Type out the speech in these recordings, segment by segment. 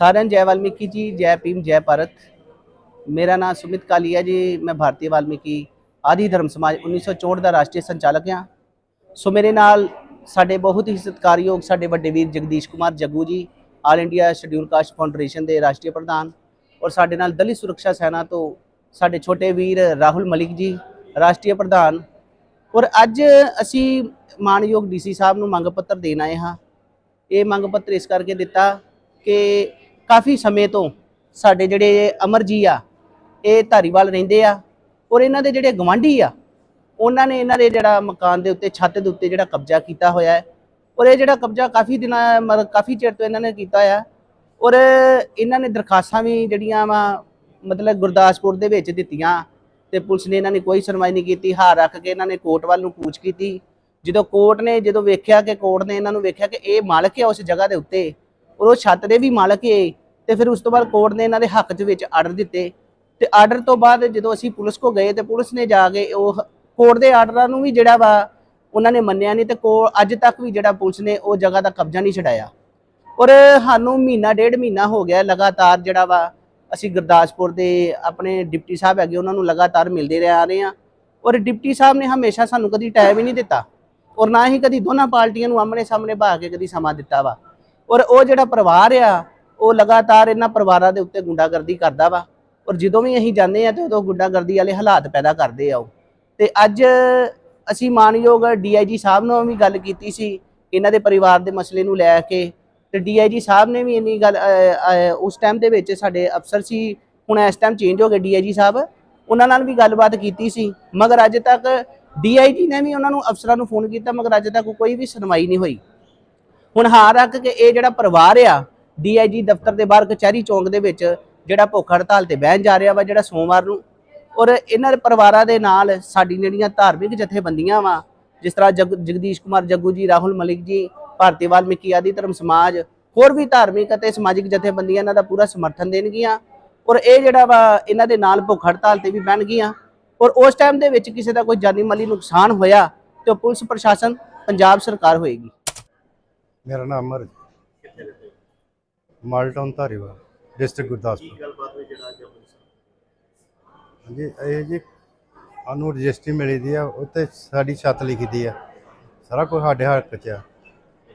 ਸਾਰਿਆਂ ਨੂੰ ਜੈ ਵਾਲਮੀਕੀ ਜੀ, ਜੈ ਭੀਮ, ਜੈ ਭਾਰਤ। ਮੇਰਾ ਨਾਮ ਸੁਮਿਤ ਕਾਲੀਆ ਜੀ, ਮੈਂ ਭਾਰਤੀ ਵਾਲਮੀਕੀ ਆਦਿ ਧਰਮ ਸਮਾਜ 1964 ਦਾ ਰਾਸ਼ਟਰੀ ਸੰਚਾਲਕ ਹਾਂ। ਸੋ ਮੇਰੇ ਨਾਲ ਸਾਡੇ ਬਹੁਤ ਹੀ ਸਤਿਕਾਰਯੋਗ ਸਾਡੇ ਵੱਡੇ ਵੀਰ Jagdish Kumar Jaggu ji, all India schedule caste foundation ਦੇ ਰਾਸ਼ਟਰੀ ਪ੍ਰਧਾਨ ਔਰ ਸਾਡੇ ਨਾਲ ਦਲਿਤ ਸੁਰੱਖਿਆ ਸੈਨਾ ਤੋਂ ਸਾਡੇ ਛੋਟੇ ਵੀਰ ਰਾਹੁਲ ਮਲਿਕ ਜੀ, ਰਾਸ਼ਟਰੀ ਪ੍ਰਧਾਨ। ਔਰ ਅੱਜ ਅਸੀਂ ਮਾਨਯੋਗ ਡੀਸੀ ਸਾਹਿਬ ਨੂੰ ਮੰਗ ਪੱਤਰ ਦੇਣ ਆਏ ਹਾਂ। ਇਹ ਮੰਗ ਪੱਤਰ ਇਸ ਕਰਕੇ ਦਿੱਤਾ ਕਿ ਕਾਫੀ ਸਮੇਂ ਤੋਂ ਸਾਡੇ ਜਿਹੜੇ ਅਮਰ ਜੀ ਆ, ਇਹ ਧਾਰੀਵਾਲ ਰਹਿੰਦੇ ਆ ਔਰ ਇਹਨਾਂ ਦੇ ਜਿਹੜੇ ਗਵਾਂਢੀ ਆ, ਉਹਨਾਂ ਨੇ ਇਹਨਾਂ ਦੇ ਜਿਹੜਾ ਮਕਾਨ ਦੇ ਉੱਤੇ, ਛੱਤ ਦੇ ਉੱਤੇ ਜਿਹੜਾ ਕਬਜ਼ਾ ਕੀਤਾ ਹੋਇਆ ਹੈ ਔਰ ਇਹ ਜਿਹੜਾ ਕਬਜ਼ਾ ਕਾਫੀ ਦਿਨਾਂ, ਮਤਲਬ ਕਾਫੀ ਚਿਰ ਤੋਂ ਇਹਨਾਂ ਨੇ ਕੀਤਾ ਹੋਇਆ ਔਰ ਇਹਨਾਂ ਨੇ ਦਰਖਾਸਤਾਂ ਵੀ ਜਿਹੜੀਆਂ ਵਾ, ਮਤਲਬ ਗੁਰਦਾਸਪੁਰ ਦੇ ਵਿੱਚ ਦਿੱਤੀਆਂ ਤੇ ਪੁਲਿਸ ਨੇ ਇਹਨਾਂ ਨੇ ਕੋਈ ਸੁਣਵਾਈ ਨਹੀਂ ਕੀਤੀ, ਹਾਰ ਰੱਖ ਕੇ ਇਹਨਾਂ ਨੇ ਕੋਰਟ ਵੱਲ ਨੂੰ ਕੂਚ ਕੀਤੀ। ਜਦੋਂ ਕੋਰਟ ਨੇ, ਜਦੋਂ ਵੇਖਿਆ ਕਿ ਕੋਰਟ ਨੇ ਇਹਨਾਂ ਨੂੰ ਵੇਖਿਆ ਕਿ ਇਹ ਮਾਲਕ ਹੈ ਉਸ ਜਗ੍ਹਾ ਦੇ ਉੱਤੇ ਔਰ ਉਹ ਛੱਤ ਦੇ ਵੀ ਮਾਲਕ ਹੈ ਤੇ ਫਿਰ ਉਸ ਤੋਂ ਬਾਅਦ ਕੋਰਟ ਨੇ ਇਹਨਾਂ ਦੇ ਹੱਕ ਦੇ ਵਿੱਚ ਆਰਡਰ ਦਿੱਤੇ। ਤੇ ਆਰਡਰ ਤੋਂ ਬਾਅਦ ਜਦੋਂ ਅਸੀਂ ਪੁਲਿਸ ਕੋ ਗਏ ਤੇ ਪੁਲਿਸ ਨੇ ਜਾ ਕੇ ਉਹ ਕੋਰਟ ਦੇ ਆਰਡਰਾਂ ਨੂੰ ਵੀ ਜਿਹੜਾ ਵਾ ਉਹਨਾਂ ਨੇ ਮੰਨਿਆ ਨਹੀਂ ਤੇ ਕੋ ਅੱਜ ਤੱਕ ਵੀ ਜਿਹੜਾ ਪੁਲਿਸ ਨੇ ਉਹ ਜਗ੍ਹਾ ਦਾ ਕਬਜ਼ਾ ਨਹੀਂ ਛਡਾਇਆ। ਔਰ ਸਾਨੂੰ ਮਹੀਨਾ, ਡੇਢ ਮਹੀਨਾ ਹੋ ਗਿਆ ਲਗਾਤਾਰ ਜਿਹੜਾ ਵਾ ਅਸੀਂ ਗੁਰਦਾਸਪੁਰ ਦੇ ਆਪਣੇ ਡਿਪਟੀ ਸਾਹਿਬ ਹੈਗੇ, ਉਹਨਾਂ ਨੂੰ ਲਗਾਤਾਰ ਮਿਲਦੇ ਰਹਿ ਆ ਰਹੇ ਆ ਔਰ ਡਿਪਟੀ ਸਾਹਿਬ ਨੇ ਹਮੇਸ਼ਾ ਸਾਨੂੰ ਕਦੀ ਟਾਈਮ ਹੀ ਨਹੀਂ ਦਿੱਤਾ। ਔਰ ਨਾ ਹੀ ਕਦੀ ਦੋਨਾਂ ਪਾਰਟੀਆਂ ਨੂੰ ਆਮਣੇ ਸਾਹਮਣੇ ਬਹਾ ਕੇ ਕਦੀ ਸਮਾਂ ਦਿੱਤਾ ਵਾ। ਔਰ ਉਹ ਜਿਹੜਾ ਪਰਿਵਾਰ ਆ ਉਹ ਲਗਾਤਾਰ ਇਹਨਾਂ ਪਰਿਵਾਰਾਂ ਦੇ ਉੱਤੇ ਗੁੰਡਾਗਰਦੀ ਕਰਦਾ ਵਾ। ਔਰ ਜਦੋਂ ਵੀ ਅਸੀਂ ਜਾਂਦੇ ਆ ਤੇ ਉਦੋਂ ਗੁੰਡਾਗਰਦੀ ਵਾਲੇ ਹਾਲਾਤ ਪੈਦਾ ਕਰਦੇ ਆ ਉਹ। ਤੇ ਅੱਜ ਅਸੀਂ ਮਾਨਯੋਗ ਡੀਆਈਜੀ ਸਾਹਿਬ ਨਾਲ ਵੀ ਗੱਲ ਕੀਤੀ ਸੀ। ਇਹਨਾਂ ਦੇ ਪਰਿਵਾਰ ਦੇ ਮਸਲੇ ਨੂੰ ਲੈ ਕੇ ਤੇ ਡੀਆਈਜੀ ਸਾਹਿਬ ਨੇ ਵੀ ਇੰਨੀ ਗੱਲ ਉਸ ਟਾਈਮ ਦੇ ਵਿੱਚ ਸਾਡੇ ਅਫਸਰ ਸੀ। ਹੁਣ ਇਸ ਟਾਈਮ ਚੇਂਜ ਹੋ ਗਏ ਡੀਆਈਜੀ ਸਾਹਿਬ। ਉਹਨਾਂ ਨਾਲ ਵੀ ਗੱਲਬਾਤ ਕੀਤੀ ਸੀ। ਮਗਰ ਅੱਜ ਤੱਕ ਡੀਆਈਜੀ ਨੇ ਵੀ ਉਹਨਾਂ ਨੂੰ ਅਫਸਰਾਂ ਨੂੰ ਫੋਨ ਕੀਤਾ। ਮਗਰ ਅੱਜ ਤੱਕ ਕੋਈ ਵੀ ਸੁਣਵਾਈ ਨਹੀਂ ਹੋਈ। ਹੁਣ ਹਾਰ ਰੱਖ ਕੇ ਇਹ ਜਿਹੜਾ ਪਰਿਵਾਰ ਆ ਡੀਆਈਜੀ ਦਫ਼ਤਰ ਦੇ ਬਾਹਰ ਕਚਹਿਰੀ ਚੌਂਕ ਦੇ ਵਿੱਚ ਜਿਹੜਾ ਭੁੱਖ ਹੜਤਾਲ ਤੇ ਬਹਿਣ ਜਾ ਰਿਹਾ ਵਾ ਜਿਹੜਾ ਸੋਮਵਾਰ ਨੂੰ, ਔਰ ਇਹਨਾਂ ਦੇ ਪਰਿਵਾਰਾਂ ਦੇ ਨਾਲ ਸਾਡੀ ਜਿਹੜੀਆਂ ਧਾਰਮਿਕ ਜਥੇਬੰਦੀਆਂ ਵਾ, ਜਿਸ ਤਰ੍ਹਾਂ ਜਗ, ਜਗਦੀਸ਼ ਕੁਮਾਰ ਜੱਗੂ ਜੀ, ਰਾਹੁਲ ਮਲਿਕ ਜੀ ਭਾਰਤੀ ਵਾਲਮੀਕੀ ਆਦਿ ਧਰਮ ਸਮਾਜ, ਹੋਰ ਵੀ ਧਾਰਮਿਕ ਅਤੇ ਸਮਾਜਿਕ ਜਥੇਬੰਦੀਆਂ ਇਹਨਾਂ ਦਾ ਪੂਰਾ ਸਮਰਥਨ ਦੇਣਗੀਆਂ, ਔਰ ਇਹ ਜਿਹੜਾ ਵਾ ਇਹਨਾਂ ਦੇ ਨਾਲ ਭੁੱਖ ਹੜਤਾਲ ਤੇ ਵੀ ਬਹਿਣਗੀਆਂ, ਔਰ ਉਸ ਟਾਈਮ ਦੇ ਵਿੱਚ ਕਿਸੇ ਦਾ ਕੋਈ ਜਾਨੀ ਮਾਲੀ ਨੁਕਸਾਨ ਹੋਇਆ, ਤੇ ਉਹ ਪੁਲਿਸ ਪ੍ਰਸ਼ਾਸਨ, ਪੰਜਾਬ ਸਰਕਾਰ ਹੋਏਗੀ। ਮੇਰਾ ਨਾਮ ਅਮਰ ਮਾਲਟਾਊਨ ਧਾਰੀਵਾਲ ਡਿਸਟ੍ਰਿਕਟ ਗੁਰਦਾਸਪੁਰ। ਗੱਲਬਾਤ ਹੋਈ ਜਿਹੜਾ ਅੱਜ ਹਾਂਜੀ ਇਹ ਜੀ ਸਾਨੂੰ ਰਜਿਸਟਰੀ ਮਿਲੀ ਦੀ ਆ ਉੱਤੇ ਸਾਡੀ ਛੱਤ ਲਿਖੀ ਦੀ ਆ। ਸਾਰਾ ਕੁਝ ਸਾਡੇ ਹੱਕ 'ਚ ਆ।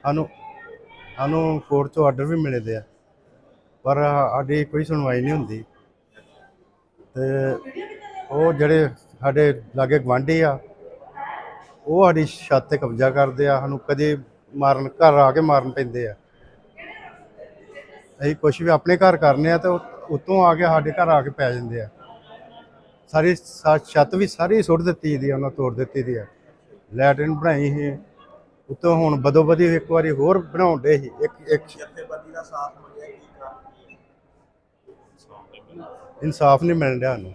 ਸਾਨੂੰ ਸਾਨੂੰ ਕੋਰਟ ਤੋਂ ਆਰਡਰ ਵੀ ਮਿਲੇ ਦੇ ਆ। ਪਰ ਸਾਡੀ ਕੋਈ ਸੁਣਵਾਈ ਨਹੀਂ ਹੁੰਦੀ। ਤੇ ਉਹ ਜਿਹੜੇ ਸਾਡੇ ਲਾਗੇ ਗਵਾਂਢੀ ਆ ਉਹ ਸਾਡੀ ਛੱਤ ਤੇ ਕਬਜ਼ਾ ਕਰਦੇ ਆ। ਸਾਨੂੰ ਕਦੇ ਮਾਰਨ ਘਰ ਆ ਕੇ ਮਾਰਨ ਪੈਂਦੇ ਆ। ਅਸੀਂ ਕੁਛ ਵੀ ਆਪਣੇ ਘਰ ਕਰਨੇ ਆ ਤੇ ਉੱਤੋਂ ਆ ਕੇ ਸਾਡੇ ਘਰ ਆ ਕੇ ਪੈ ਜਾਂਦੇ ਆ। ਸਾਰੀ ਛੱਤ ਵੀ ਸਾਰੀ ਸੁੱਟ ਦਿੱਤੀ ਦੀ ਉਹਨਾਂ ਤੋੜ ਦਿੱਤੀ ਦੀ ਆ। ਲੈਟਰਿਨ ਬਣਾਈ ਸੀ। ਉੱਤੋਂ ਹੁਣ ਬਦੋ ਬਦੀ ਇੱਕ ਵਾਰੀ ਹੋਰ ਬਣਾਉਣ ਦੇ ਸੀ। ਇੱਕ ਇੱਕ ਜਥੇਬੰਦੀ ਦਾ ਸਾਥ ਮੰਗਿਆ ਕੀ ਇਨਸਾਫ ਨਹੀਂ ਮਿਲ ਰਿਹਾ ਰਹੇ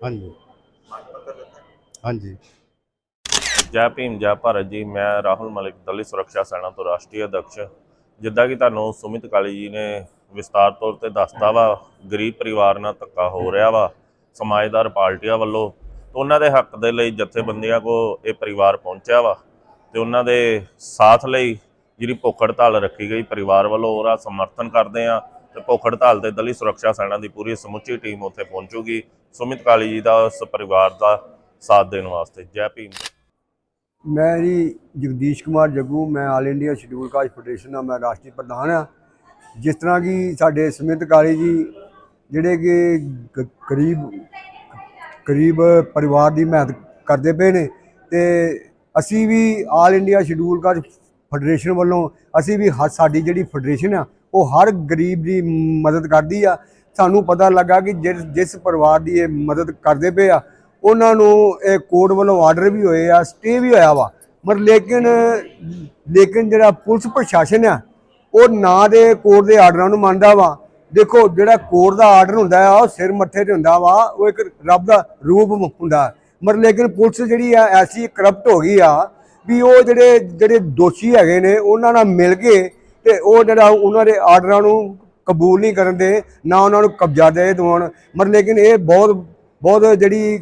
ਹਾਂਜੀ। ਹਾਂਜੀ। ਜੈ ਭੀਮ, ਜੈ ਭਾਰਤ ਜੀ, ਮੈਂ ਰਾਹੁਲ ਮਲਿਕ ਦਲਿਤ ਸੁਰੱਖਿਆ ਸੈਨਾ ਤੋਂ ਰਾਸ਼ਟਰੀ ਅਧਿਕਸ਼। ਜਿੱਦਾਂ ਕਿ ਤੁਹਾਨੂੰ ਸੁਮਿਤ ਕਾਲੀ ਜੀ ਨੇ ਵਿਸਤਾਰ ਤੌਰ ਤੇ ਦੱਸਤਾ ਵਾ, ਗਰੀਬ ਪਰਿਵਾਰ ਨਾਲ ਧੱਕਾ ਹੋ ਰਿਹਾ ਵਾ, ਸਮਾਜਦਾਰ ਪਾਰਟੀਆਂ ਵੱਲੋਂ। ਤੇ ਉਹਨਾਂ ਦੇ ਹੱਕ ਦੇ ਲਈ ਜਥੇਬੰਦੀਆਂ ਕੋ ਇਹ ਪਰਿਵਾਰ ਪਹੁੰਚਿਆ ਵਾ। ਤੇ ਉਹਨਾਂ ਦੇ ਸਾਥ ਲਈ ਜਿਹੜੀ ਭੁੱਖ ਹੜਤਾਲ ਰੱਖੀ ਗਈ ਪਰਿਵਾਰ ਵੱਲੋਂ, ਉਹਦਾ ਸਮਰਥਨ ਕਰਦੇ ਆ ਤੇ ਭੁੱਖ ਹੜਤਾਲ ਤੇ ਦਲਿਤ ਸੁਰੱਖਿਆ ਸੈਨਾ ਦੀ ਪੂਰੀ ਸਮੁੱਚੀ ਟੀਮ ਉੱਥੇ ਪਹੁੰਚੂਗੀ। ਸੁਮਿਤ ਕਾਲੀ ਜੀ ਦਾ ਉਸ ਪਰਿਵਾਰ ਦਾ ਸਾਥ ਦੇਣ ਵਾਸਤੇ। ਜੈ ਭੀਮ ਮੈਂ ਜੀ ਜਗਦੀਸ਼ ਕੁਮਾਰ ਜੱਗੂ, ਮੈਂ all India schedule caste federation ਦਾ ਮੈਂ ਰਾਸ਼ਟਰੀ ਪ੍ਰਧਾਨ ਆ ਜਿਸ ਤਰ੍ਹਾਂ ਕਿ ਸਾਡੇ ਸਮਿਤ ਕਾਲੀ ਜੀ, ਜਿਹੜੇ ਕਿ ਗਰੀਬ ਗਰੀਬ ਪਰਿਵਾਰ ਦੀ ਮਿਹਨਤ ਕਰਦੇ ਪਏ ਨੇ ਤੇ ਅਸੀਂ ਵੀ all India schedule caste federation ਵੱਲੋਂ ਅਸੀਂ ਵੀ ਹ- ਸਾਡੀ ਜਿਹੜੀ ਫੈਡਰੇਸ਼ਨ ਆ, ਉਹ ਹਰ ਗਰੀਬ ਦੀ ਮਦਦ ਕਰਦੀ ਆ। ਸਾਨੂੰ ਪਤਾ ਲੱਗਾ ਕਿ ਜਿਸ ਜਿਸ ਪਰਿਵਾਰ ਦੀ ਇਹ ਮਦਦ ਕਰਦੇ ਪਏ ਆ ਉਹਨਾਂ ਨੂੰ ਇਹ ਕੋਰਟ ਵੱਲੋਂ ਆਰਡਰ ਵੀ ਹੋਏ ਆ ਸਟੇ ਵੀ ਹੋਇਆ ਵਾ। ਪਰ ਲੇਕਿਨ ਲੇਕਿਨ ਜਿਹੜਾ ਪੁਲਿਸ ਪ੍ਰਸ਼ਾਸਨ ਆ, ਉਹ ਨਾ ਦੇ ਕੋਰਟ ਦੇ ਆਰਡਰਾਂ ਨੂੰ ਮੰਨਦਾ ਵਾ। ਦੇਖੋ, ਜਿਹੜਾ ਕੋਰਟ ਦਾ ਆਰਡਰ ਹੁੰਦਾ ਆ, ਉਹ ਸਿਰ ਮੱਥੇ ਤੇ ਹੁੰਦਾ ਵਾ, ਉਹ ਇੱਕ ਰੱਬ ਦਾ ਰੂਪ ਹੁੰਦਾ। ਪਰ ਲੇਕਿਨ ਪੁਲਿਸ ਜਿਹੜੀ ਆ, ਐਸੀ ਕਰਪਟ ਹੋ ਗਈ ਆ ਵੀ ਉਹ ਜਿਹੜੇ ਜਿਹੜੇ ਦੋਸ਼ੀ ਹੈਗੇ ਨੇ, ਉਹਨਾਂ ਨਾਲ ਮਿਲ ਕੇ ਤੇ ਉਹ ਜਿਹੜਾ ਉਹਨਾਂ ਦੇ ਆਰਡਰਾਂ ਨੂੰ ਕਬੂਲ ਨਹੀਂ ਕਰਨ ਦੇ, ਨਾ ਉਹਨਾਂ ਨੂੰ ਕਬਜ਼ਾ ਦੇ ਦਿਵਾਉਣ ਪਰ ਲੇਕਿਨ ਇਹ ਬਹੁਤ ਬਹੁਤ ਜਿਹੜੀ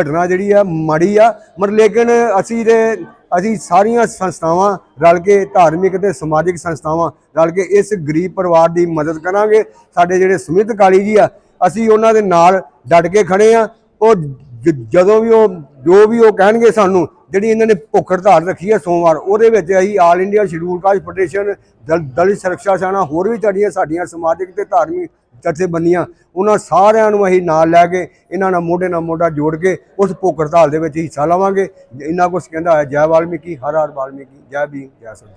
ਘਟਨਾ ਜਿਹੜੀ ਆ, ਮਾੜੀ ਆ। ਮਤਲਬ ਲੇਕਿਨ ਅਸੀਂ ਦੇ ਅਸੀਂ ਸਾਰੀਆਂ ਸੰਸਥਾਵਾਂ ਰਲ ਕੇ, ਧਾਰਮਿਕ ਤੇ ਸਮਾਜਿਕ ਸੰਸਥਾਵਾਂ ਰਲ ਕੇ ਇਸ ਗਰੀਬ ਪਰਿਵਾਰ ਦੀ ਮਦਦ ਕਰਾਂਗੇ। ਸਾਡੇ ਜਿਹੜੇ ਸੁਮਿਤ ਕਾਲੀ ਜੀ ਆ, ਅਸੀਂ ਉਹਨਾਂ ਦੇ ਨਾਲ ਡਟ ਕੇ ਖੜੇ ਆ। ਉਹ ਜ- ਜਦੋਂ ਵੀ ਉਹ, ਜੋ ਵੀ ਉਹ ਕਹਿਣਗੇ ਸਾਨੂੰ, ਜਿਹੜੀ ਇਹਨਾਂ ਨੇ ਭੁੱਖ ਹੜਤਾਲ ਰੱਖੀ ਹੈ ਸੋਮਵਾਰ, ਉਹਦੇ ਵਿੱਚ ਅਸੀਂ all India schedule caste federation Dal, Dalit Suraksha Sena, ਹੋਰ ਵੀ ਤੁਹਾਡੀਆਂ ਸਾਡੀਆਂ ਸਮਾਜਿਕ ਤੇ ਧਾਰਮਿਕ ਜਥੇਬੰਦੀਆਂ, ਉਹਨਾਂ ਸਾਰਿਆਂ ਨੂੰ ਅਸੀਂ ਨਾਲ ਲੈ ਕੇ, ਇਹਨਾਂ ਨਾਲ ਮੋਢੇ ਨਾਲ ਮੋਢਾ ਜੋੜ ਕੇ, ਉਸ ਭੁੱਖ ਹੜਤਾਲ ਦੇ ਵਿੱਚ ਹਿੱਸਾ ਲਵਾਂਗੇ। ਇੰਨਾ ਕੁਝ ਕਹਿੰਦਾ ਹੈ, ਜੈ ਵਾਲਮੀਕੀ, ਹਰ ਹਰ ਵਾਲਮੀਕੀ, ਜੈ ਭੀਮ, ਜੈ ਸੰਤ